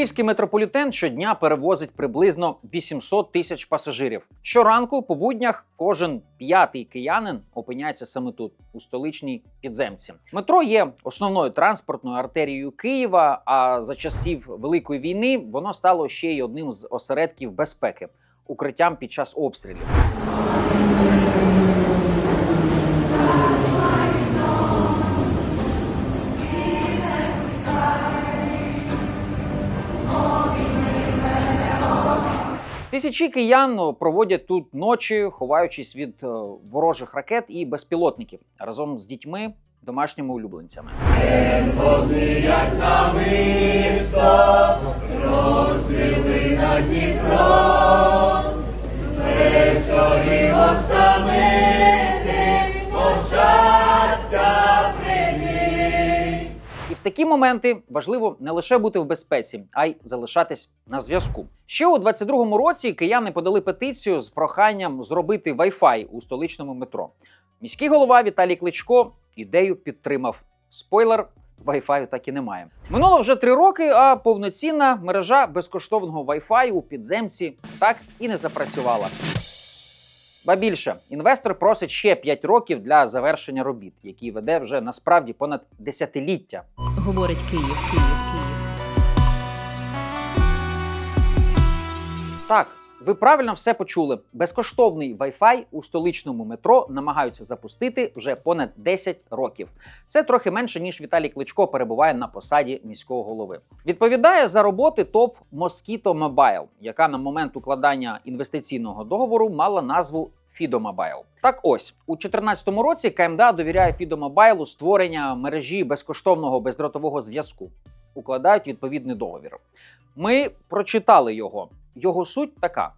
Київський метрополітен щодня перевозить приблизно 800 тисяч пасажирів. Щоранку по буднях кожен п'ятий киянин опиняється саме тут, у столичній підземці. Метро є основною транспортною артерією Києва. А за часів Великої війни воно стало ще й одним з осередків безпеки, укриттям під час обстрілів. Тисячі киян ну, проводять тут ночі, ховаючись від е, ворожих ракет і безпілотників разом з дітьми, домашніми улюбленцями. І в такі моменти важливо не лише бути в безпеці, а й залишатись на зв'язку. Ще у 22-му році кияни подали петицію з проханням зробити Wi-Fi у столичному метро. Міський голова Віталій Кличко ідею підтримав. Спойлер. Wi-Fi так і немає. Минуло вже три роки, а повноцінна мережа безкоштовного Wi-Fi у підземці так і не запрацювала. Ба більше, інвестор просить ще 5 років для завершення робіт, які веде вже насправді понад десятиліття. Говорить Київ, Київ, Київ. Так, ви правильно все почули. Безкоштовний Wi-Fi у столичному метро намагаються запустити вже понад 10 років. Це трохи менше ніж Віталій Кличко перебуває на посаді міського голови. Відповідає за роботи ТОВ Mosquito Mobile, яка на момент укладання інвестиційного договору мала назву Fido Mobile. Так ось у 2014 році КМДА довіряє Fido Mobile створення мережі безкоштовного бездротового зв'язку. Укладають відповідний договір. Ми прочитали його. Його суть така: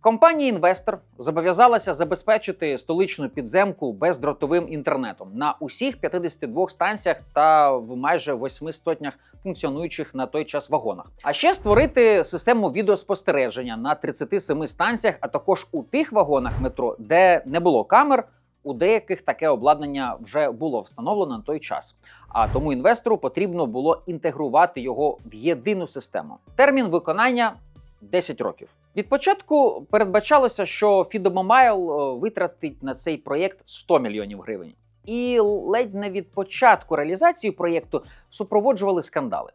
компанія інвестор зобов'язалася забезпечити столичну підземку бездротовим інтернетом на усіх 52 станціях та в майже восьми сотнях функціонуючих на той час вагонах. А ще створити систему відеоспостереження на 37 станціях, а також у тих вагонах метро, де не було камер. У деяких таке обладнання вже було встановлено на той час, а тому інвестору потрібно було інтегрувати його в єдину систему. Термін виконання 10 років. Від початку передбачалося, що Фідомомайл е, витратить на цей проєкт 100 мільйонів гривень. І ледь не від початку реалізації проєкту супроводжували скандали.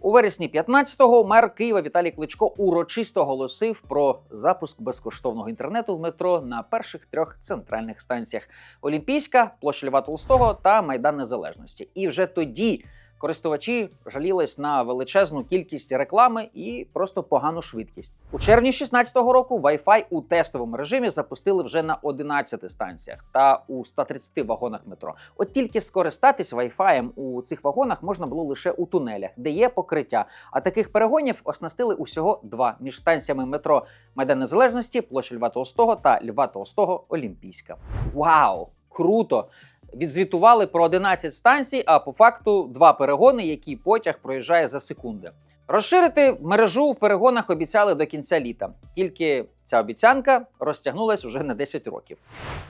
У вересні 15-го мер Києва Віталій Кличко урочисто оголосив про запуск безкоштовного інтернету в метро на перших трьох центральних станціях: Олімпійська, площа Льва Толстого та Майдан Незалежності. І вже тоді користувачі жалілись на величезну кількість реклами і просто погану швидкість. У червні 16-го року Wi-Fi у тестовому режимі запустили вже на 11 станціях та у 130 вагонах метро. От тільки скористатись Wi-Fi у цих вагонах можна було лише у тунелях, де є покриття. А таких перегонів оснастили усього два між станціями метро Майдан Незалежності, площа Льва Толстого та Льва Толстого Олімпійська. Вау! Круто! Відзвітували про 11 станцій, а по факту два перегони, які потяг проїжджає за секунди. Розширити мережу в перегонах обіцяли до кінця літа. Тільки ця обіцянка розтягнулась уже на 10 років.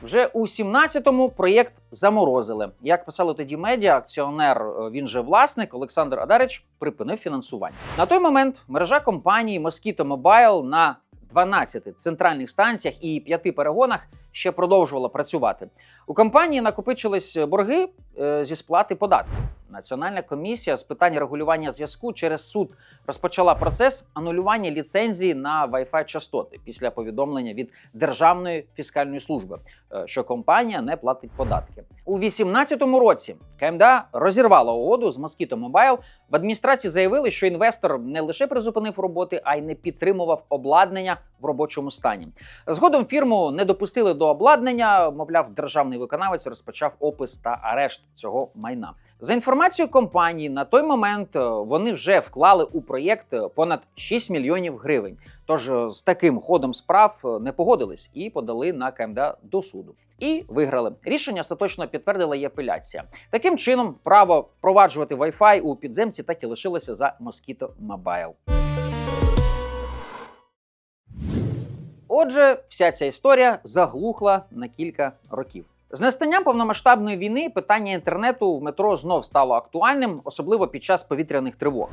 Вже у 17-му проєкт заморозили. Як писали тоді медіа, акціонер, е, він же власник Олександр Адарич припинив фінансування. На той момент мережа компанії Mosquito Mobile на 12 центральних станціях і 5 перегонах ще продовжувала працювати. У компанії накопичились борги е, зі сплати податків. Національна комісія з питань регулювання зв'язку через суд розпочала процес анулювання ліцензії на Wi-Fi частоти після повідомлення від Державної фіскальної служби, е, що компанія не платить податки. У 2018 році КМДА розірвала угоду з Mosquito Mobile. В адміністрації заявили, що інвестор не лише призупинив роботи, а й не підтримував обладнання в робочому стані. Згодом фірму не допустили до обладнання. Мовляв, державний виконавець розпочав опис та арешт цього майна. За інформацією компанії, на той момент е, вони вже вклали у проєкт е, понад 6 мільйонів гривень. Тож е, з таким ходом справ не погодились і подали на КМДА до суду. І виграли. Рішення остаточно підтвердила і апеляція. Таким чином, право впроваджувати Wi-Fi у підземці так і лишилося за Mosquito Mobile. Отже, вся ця історія заглухла на кілька років. З настанням повномасштабної війни питання інтернету в метро знов стало актуальним, особливо під час повітряних тривог.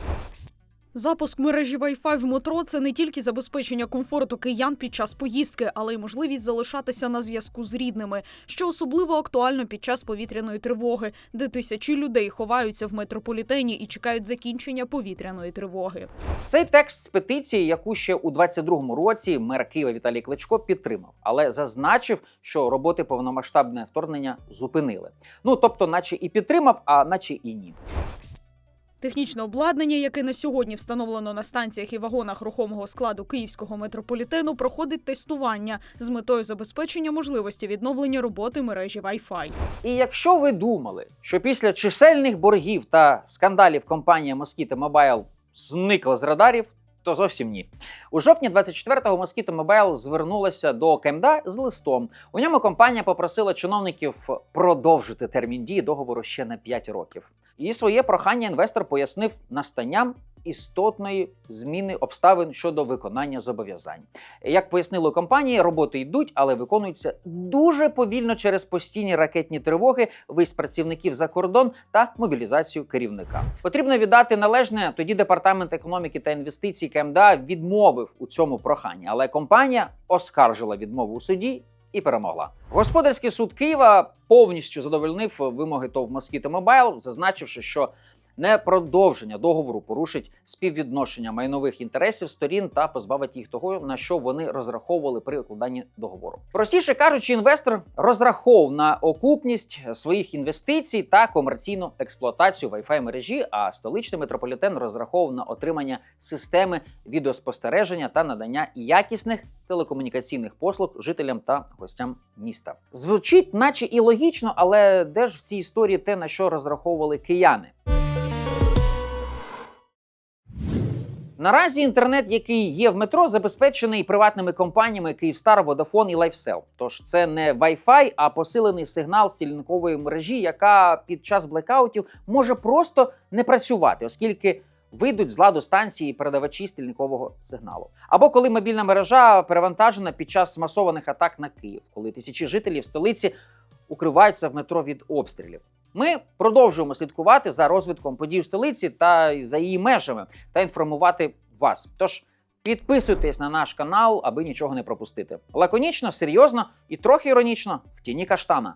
Запуск мережі Wi-Fi в метро це не тільки забезпечення комфорту киян під час поїздки, але й можливість залишатися на зв'язку з рідними, що особливо актуально під час повітряної тривоги, де тисячі людей ховаються в метрополітені і чекають закінчення повітряної тривоги. Цей текст з петиції, яку ще у 22-му році мер Києва Віталій Кличко підтримав, але зазначив, що роботи повномасштабне вторгнення зупинили. Ну тобто, наче і підтримав, а наче і ні. Технічне обладнання, яке на сьогодні встановлено на станціях і вагонах рухомого складу київського метрополітену, проходить тестування з метою забезпечення можливості відновлення роботи мережі Wi-Fi. І якщо ви думали, що після чисельних боргів та скандалів компанія Mosquito Mobile зникла з радарів, то зовсім ні. У жовтні 24-го Mosquito Mobile звернулася до КМДА з листом. У ньому компанія попросила чиновників продовжити термін дії договору ще на 5 років. І своє прохання інвестор пояснив настанням істотної зміни обставин щодо виконання зобов'язань. Як пояснили у компанії, роботи йдуть, але виконуються дуже повільно через постійні ракетні тривоги, виїзд працівників за кордон та мобілізацію керівника. Потрібно віддати належне. Тоді департамент економіки та інвестицій КМДА відмовив у цьому проханні, але компанія оскаржила відмову у суді. І перемогла. Господарський суд Києва повністю задовольнив вимоги ТОВ Mosquito Mobile, зазначивши, що не продовження договору порушить співвідношення майнових інтересів сторін та позбавить їх того, на що вони розраховували при укладанні договору. Простіше кажучи, інвестор розраховував на окупність своїх інвестицій та комерційну експлуатацію Wi-Fi мережі. А столичний метрополітен розраховував на отримання системи відеоспостереження та надання якісних телекомунікаційних послуг жителям та гостям міста. Звучить, наче і логічно, але де ж в цій історії те, на що розраховували кияни? Наразі інтернет, який є в метро, забезпечений приватними компаніями Київстар, Vodafone і LifeSell. Тож це не Wi-Fi, а посилений сигнал стільникової мережі, яка під час блекаутів може просто не працювати, оскільки вийдуть з ладу станції передавачі стільникового сигналу. Або коли мобільна мережа перевантажена під час масованих атак на Київ, коли тисячі жителів столиці укриваються в метро від обстрілів. Ми продовжуємо слідкувати за розвитком подій в столиці та за її межами та інформувати вас. Тож підписуйтесь на наш канал, аби нічого не пропустити. Лаконічно, серйозно і трохи іронічно в тіні каштана.